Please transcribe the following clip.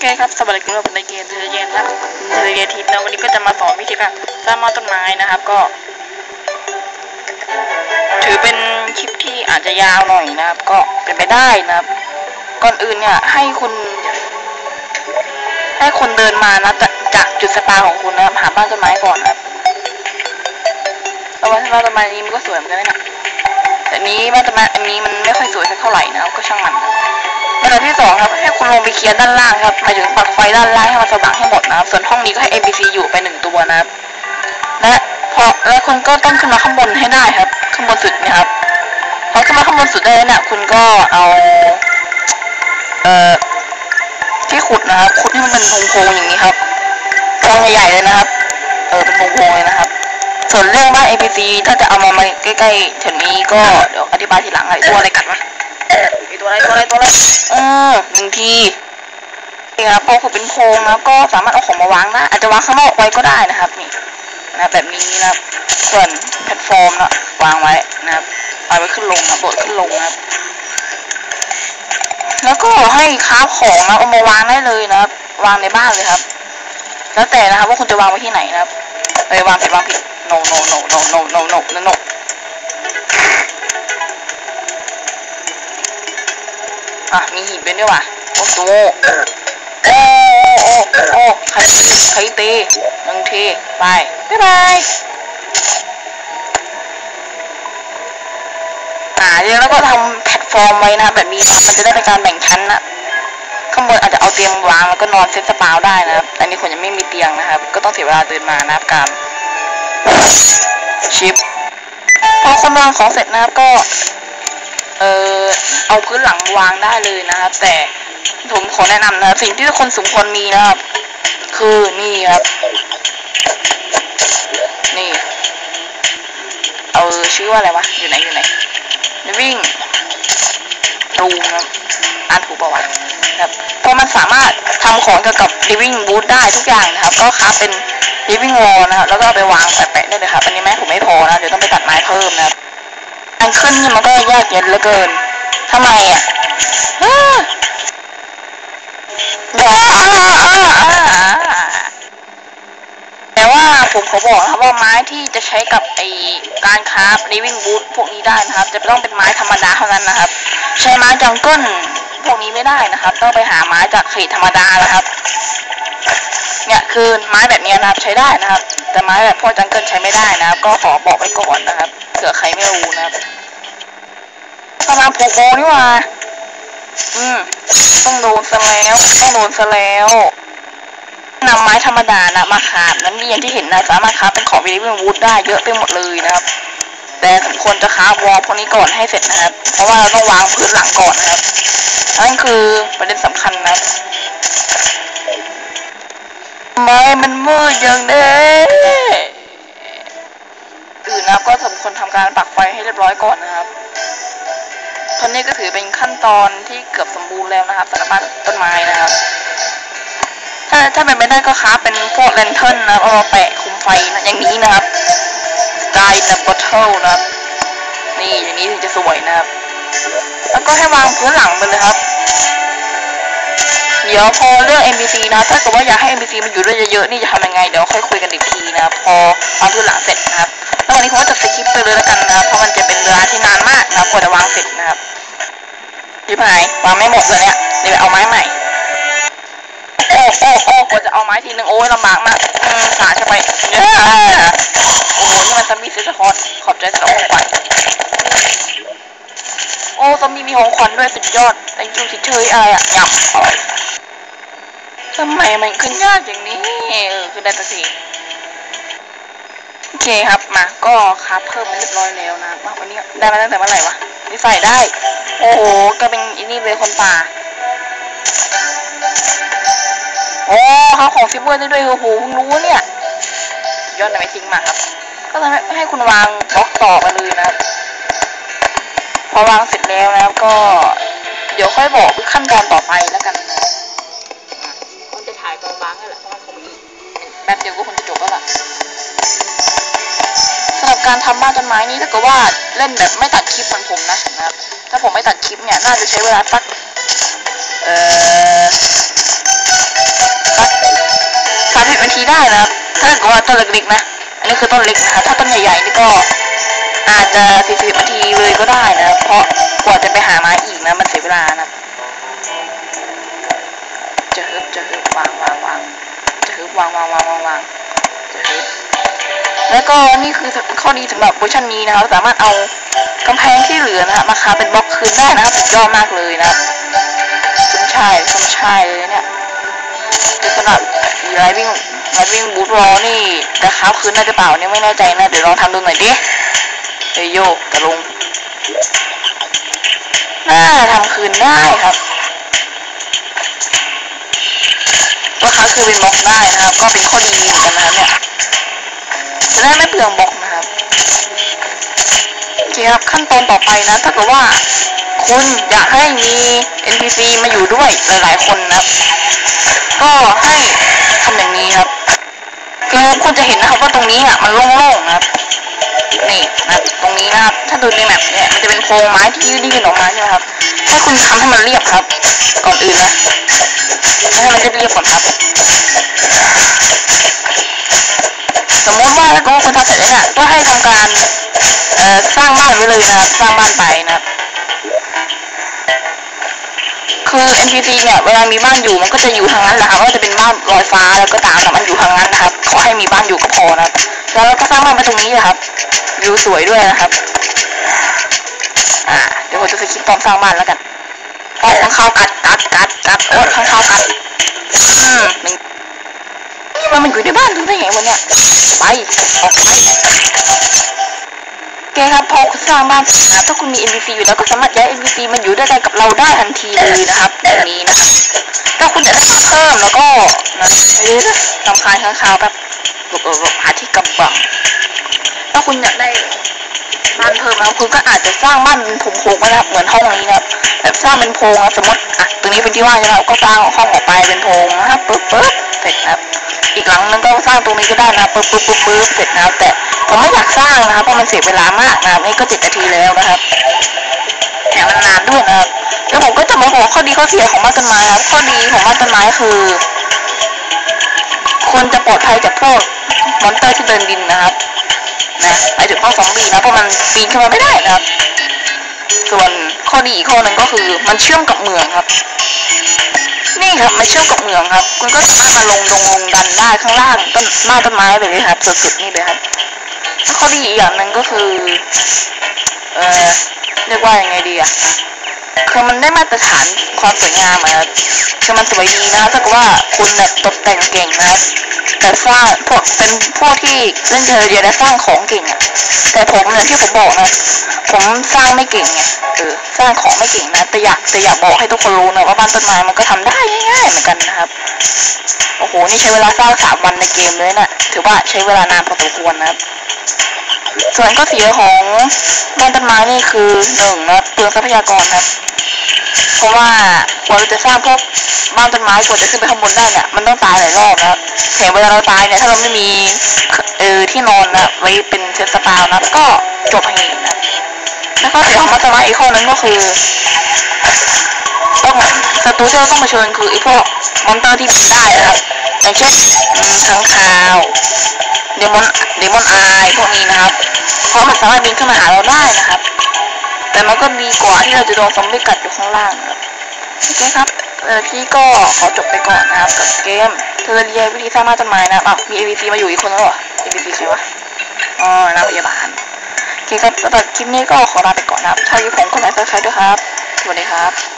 เคครับสวัสดีครับผมในเกมเทเลเกนนะครับเทเลเกนทิปนะวันนี้ก็จะมาสอนวิธีการสร้างบ้านต้นไม้นะครับก็ ถือเป็นคลิปที่อาจจะยาวหน่อยนะครับ ก็เป็นไปได้นะครับ ก่อนอื่นเนี่ย ให้คุณ ให้คนเดินมานะจากจากจุดสปาของคุณนะครับหาบ้านต้นไม้ก่อนนะครับแล้วบ้านต้นไม้นี้มันก็สวยเหมือนกันนะแต่นี้บ้านต้นไม้อันนี้มันไม่ค่อยสวยสักเท่าไหร่นะครับก็ช่างมันนะ อันดับที่สองครับให้คุณลงไปเคลียร์ด้านล่างครับหมายถึงปลั๊กไฟด้านล่างให้มันสว่างให้หมดนะครับส่วนห้องนี้ก็ให้ ABC อยู่ไปหนึ่งตัวนะครับและพอและคุณก็ต้องขึ้นมาข้างบนให้ได้ครับ ข้างบนสุดนะครับพอขึ้นมาข้างบนสุดได้แล้วเนี่ยคุณก็เอาเอ่อที่ขุดนะครับขุดให้มันเป็นโพรงๆอย่างนี้ครับโพรงใหญ่ๆเลยนะครับเออเป็นโพรงๆเลยนะครับ ส่วนเรื่องบ้าน ABC ถ้าจะเอามามาใกล้ๆแถวนี้ก็เดี๋ยวอธิบายทีหลังอะไรตัวอะไรกัดวะมีตัว อะไรตัวอะไรตัวอะไรเออหนึ่งทีนี่ครับพอขุดเป็นโพรงนะก็สามารถเอาของมาวางได้อาจจะวางข้างนอกไว้ก็ได้นะครับนี่นะแบบนี้นะครับ ส่วนแพลตฟอร์มนะวางไว้นะครับเอาไว้ขึ้นลงนะโดขึ้นลงนะครับ แล้วก็ให้คราฟของนะเอามาวางได้เลยนะครับ วางในบ้านเลยครับ แล้วแต่นะครับว่าคุณจะวางไว้ที่ไหนนะครับเอ้ยวางผิดวางผิด no no no no no no no no อะมีหินเป็นด้วยว่ะโอ้โหโอ้โอ้โอ้โอ้ใครใครตีหนึ่งทีไปบ๊ายบายอ่าเดี๋ยวแล้วก็ทำแพลตฟอร์มไว้นะแบบนี้นะมันจะได้เป็นการแบ่งชั้นนะข้างบนอาจจะเอาเตียงวางแล้วก็นอนเซ็ตสปาวได้นะครับอันนี้คนยังไม่มีเตียงนะครับ ก็ต้องเสียเวลาเดินมานะครับการชิปพอคนวางของเสร็จนะครับก็ เออเอาพื้นหลังวางได้เลยนะครับ แต่ผมขอแนะนำนะครับ สิ่งที่คนสมควรมีนะครับ คือนี่ครับ นี่ เอาชื่อว่าอะไรวะ อยู่ไหนอยู่ไหนวิ่งรูมครับอ่านถูกป่าวะครับเพราะมันสามารถทำของเกี่ยวกับ living wood ได้ทุกอย่างนะครับ ก็ครับเป็น living wall นะครับ แล้วก็เอาไปวางแปะๆได้เลยครับ อันนี้แม่ผมไม่พอนะ เดี๋ยวต้องไปตัดไม้เพิ่มนะครับ อันขึ้นนี่มันก็ยากเย็นเหลือเกินทำไมอะอ้าว้าแต่ว่าผมขอบอกนะครับว่าไม้ที่จะใช้กับไอการคราฟ living wood พวกนี้ได้นะครับ จะต้องเป็นไม้ธรรมดาเท่านั้นนะครับ ใช้ไม้จังเกิลพวกนี้ไม่ได้นะครับ ต้องไปหาไม้จากเขตธรรมดานะครับ เนี่ยคือไม้แบบนี้นะครับใช้ได้นะครับ แต่ไม้แบบพวกจังเกิลใช้ไม่ได้นะครับ ก็ขอบอกไว้ก่อนนะครับเผื่อใครไม่รู้นะครับประมาณผูกโบนี่ว่าอืมต้องโดนซะแล้ว ต้องโดนซะแล้วนำไม้ธรรมดานะมาขาดนั้นนี่อย่างที่เห็นนะสามารถคราฟเป็นของวิลิเวอร์วูดได้เยอะไปหมดเลยนะครับ แต่สมควรจะคราฟวอลพวกนี้ก่อนให้เสร็จนะครับ เพราะว่าเราต้องวางพื้นหลังก่อนนะครับนั่นคือประเด็นสำคัญนะครับ ไมมันมืดอย่างนี้อื่นนะครับก็สมควรทำการปักไฟให้เรียบร้อยก่อนนะครับตอนนี้ก็ถือเป็นขั้นตอนที่เกือบสมบูรณ์แล้วนะครับสำหรับต้นไม้นะครับ ถ้าถ้าเป็นไม่ได้ก็ค้าเป็นพวกแลนเทิร์นนะครับเอาแปะคุมไฟนะอย่างนี้นะครับสกายนะบอทเทิลนะครับ นี่อย่างนี้ถึงจะสวยนะครับ แล้วก็ให้วางพื้นหลังไปเลยครับ เดี๋ยวพอเรื่อง NPC นะถ้าเกิดว่าอยากให้ NPC มันอยู่ด้วยเยอะๆนี่จะทำยังไงเดี๋ยวค่อยคุยกันอีกทีนะพอวางพื้นหลังเสร็จนะครับแล้ววันนี้ผมก็จะสกิปไปเลยแล้วกันนะเพราะมันจะเป็นเวลาที่นานมากนะกว่าจะวางเสร็จนะครับยิบหายวางไม่หมดเลยเนี่ยเดี๋ยวเอาไม้ใหม่โอ้โอ้โอ้กว่าจะเอาไม้ทีนึงโอ้ยลำบากมากอืมสาใช่ไหมเนี่ยโอ้โหนี่มันซอมบี้ซิสคอนขอบใจสำหรับของขวัญโอ้ซอมบี้มีของขวัญด้วยสุดยอดแต่ยูสิเฉยอะไรอะหยับ ทำไมมันขึ้นยากอย่างนี้ เออคือได้แต่สิโอเคครับมาก็ครับเพิ่มมาเรียบร้อยแล้วนะมาวันนี้ได้มาตั้งแต่เมื่อไหร่วะนี่ใส่ได้ โอ้โหก็เป็นอินี่เลยคนป่าโอ้เขาของซิเวอร์ได้ด้วยโอ้โหเพิ่งรู้เนี่ยยอดในไม่ทิ้งมาครับ ก็ทำให้ให้คุณวางบล็อกต่อไปเลยนะครับพอวางเสร็จแล้วนะครับก็ เดี๋ยวค่อยบอกขั้นตอนต่อไปแล้วกัน ป๊บเดียวก็คงจะจบแล้วล่ะสำหรับการทำบ้านต้นไม้นี้ถ้าเกิดว่าเล่นแบบไม่ตัดคลิปเหมือนผมนะนะครับ ถ้าผมไม่ตัดคลิปเนี่ยน่าจะใช้เวลาสักเอ่อได้นะครับ ถ้าเกิดว่าต้นเล็กๆนะ อันนี้คือต้นเล็กนะครับถ้าต้นใหญ่ๆนี่ก็อาจจะ40นาทีเลยก็ได้นะ เพราะกว่าจะไปหาไม้อีกนะ มันเสียเวลานะจะฮึบจะฮึบวางวางวางจะฮึบวางวางวาง แล้วก็นี่คือข้อดีสำหรับเวอร์ชันนี้นะครับสามารถเอากำแพงที่เหลือนะครับมาคาเป็นบล็อกคืนได้นะครับสุดยอดมากเลยนะครับคุณชายคุณชายเลยเนี่ยแต่สำหรับไลวิ่งไลวิ่งบูทรอนี่จะค้าคืนได้หรือเปล่าเนี่ยไม่แน่ใจนะเดี๋ยวลองทำดูหน่อยดิเฮ้ยโยกกระลงน่าทำคืนได้ครับก็ค้าคือเป็นบล็อกได้นะครับ ก็เป็นข้อดีเหมือนกันนะครับเนี่ย จะได้ไม่เปลืองบล็อกนะครับโอเคครับขั้นตอนต่อไปนะถ้าเกิดว่าคุณอยากให้มี NPC มาอยู่ด้วยหลาย ๆ คนนะครับ ก็ให้ทำอย่างนี้ครับคือคุณจะเห็นนะครับว่าตรงนี้อะมันโล่งๆนะครับนี่นะตรงนี้นะครับ ถ้าดูในแมปเนี่ยมันจะเป็นโพรงไม้ที่ยื่นออกมาใช่ไหมครับ ถ้าคุณทำให้มันเรียบครับ ก่อนอื่นนะให้มันเรียบๆก่อนครับ สมมติว่าถ้าเกิดว่าคุณทำเสร็จแล้วเนี่ยก็ให้ทำการเอ่อสร้างบ้านไว้เลยนะครับสร้างบ้านไปนะคือ NPC เนี่ยเวลามีบ้านอยู่มันก็จะอยู่ทางนั้นแหละครับว่าจะเป็นบ้านลอยฟ้าแล้วก็ตามแต่มันอยู่ทางนั้นนะครับ ขอให้มีบ้านอยู่ก็พอนะแล้วเราก็สร้างบ้านไปตรงนี้นะครับวิวสวยด้วยนะครับ อ่าเดี๋ยวผมจะสคิปตอนสร้างบ้านแล้วกันโอ้ข้างเขาวกัดกัดกัดกัดโอ้ข้างเขาวกัดอืมหนึ่ง มันมันอยู่ในบ้านดูได้ไงวะเนี่ย ไป ออกไปโอเคครับ พอคุณสร้างบ้านนะถ้าคุณมี NPC อยู่แล้วก็สามารถย้าย NPC มาอยู่ด้วยกันกับเราได้ทันทีเลยนะครับอย่างนี้นะครับถ้าคุณอยากได้บ้านเพิ่มแล้วก็นะเอ๊ะสำคัญข้างคาวแบบหลบหลบหาที่กำบังถ้าคุณอยากได้บ้านเพิ่มนะครับคุณก็อาจจะสร้างบ้านเป็นโพรงๆก็ได้ครับเหมือนห้องนี้นะครับแบบสร้างเป็นโพรงนะสมมติอะตรงนี้เป็นที่ว่างใช่ไหมครับก็สร้างห้องออกไปเป็นโพรงนะครับปึ๊บปึ๊บเสร็จนะครับ อีกหลังนึงก็สร้างตรงนี้ก็ได้นะปึ๊บปึ๊บปึ๊บปึ๊บเสร็จนะครับ แต่ผมไม่อยากสร้างนะครับเพราะมันเสียเวลามากนะครับนี่ก็เจ็ดนาทีแล้วนะครับแถมมันนานด้วยนะครับแล้วผมก็จะมาบอกข้อดีข้อเสียของบ้านต้นไม้ครับ ข้อดีของบ้านต้นไม้คือคุณจะปลอดภัยจากพวกมอนเตอร์ที่เดินดินนะครับ นะไปถึงพวกซอมบี้นะเพราะมันปีนขึ้นมาไม่ได้นะครับ ส่วนข้อดีอีกข้อหนึ่งก็คือมันเชื่อมกับเมืองครับ นี่ครับมันเชื่อมกับเมืองครับ คุณก็สามารถมาลงดงลง นได้ข้างล่างต้นหน้าต้นไม้แบบนี้ครับสุดๆนี่เลยครับแล้วข้อดีอีกอย่างหนึ่งก็คือ เออเรียกว่ายังไงดีอะ คือมันได้มาตรฐานความสวยงามอะครับคือมันสวยดีนะถ้าเกิดว่าคุณแบบตกแต่งเก่งนะครับแต่สร้างพวกเป็นพวกที่เล่นเทอร์เดียและสร้างของเก่งอะแต่ผมเนี่ยที่ผมบอกนะผมสร้างไม่เก่งไงเออสร้างของไม่เก่งนะแต่อยากแต่อยากบอกให้ทุกคนรู้นะว่าบ้านต้นไม้มันก็ทำได้ง่ายๆเหมือนกันนะครับโอ้โหนี่ใช้เวลาสร้างสามวันในเกมเลยนะถือว่าใช้เวลานานพอสมควรนะครับ ส่วนข้อเสียของบ้านต้นไม้นี่คือหนึ่งนะเปลืองทรัพยากรครับเพราะว่ากว่าเราจะสร้างพวกบ้านต้นไม้กว่าจะขึ้นไปข้างบนได้เนี่ยมันต้องตายหลายรอบนะแถมเวลาเราตายเนี่ยถ้าเราไม่มีเออที่นอนนะไว้เป็นเซตสปาวนะก็จบเหตุนะแล้วก็เสียของบ้านต้นไม้อีกข้อนึงก็คือต้องศัตรูที่เราต้องมาเชิญคือไอ้พวกมอนเตอร์ที่บินได้นะครับอย่างเช่นอืมค้งคาวเดมอนเดมอนอายพวกนี้นะครับ เพราะมันสามารถบินขึ้นมาหาเราได้นะครับ แต่มันก็ดีกว่าที่เราจะโดนซอมบี้กัดอยู่ข้างล่างครับโอเคครับเออพี่ก็ขอจบไปก่อนนะครับกับเกมเทอร์เรียวิธีสร้างบ้านต้นไม้นะครับอ้าวมี ABC มาอยู่อีกคนแล้วเหรอ ABC ใครวะอ๋อนักพยาบาลโอเคครับสำหรับคลิปนี้ก็ขอลาไปก่อนนะครับถ้าอยู่ผมก็ไลค์กดแชร์ด้วยครับสวัสดีครับ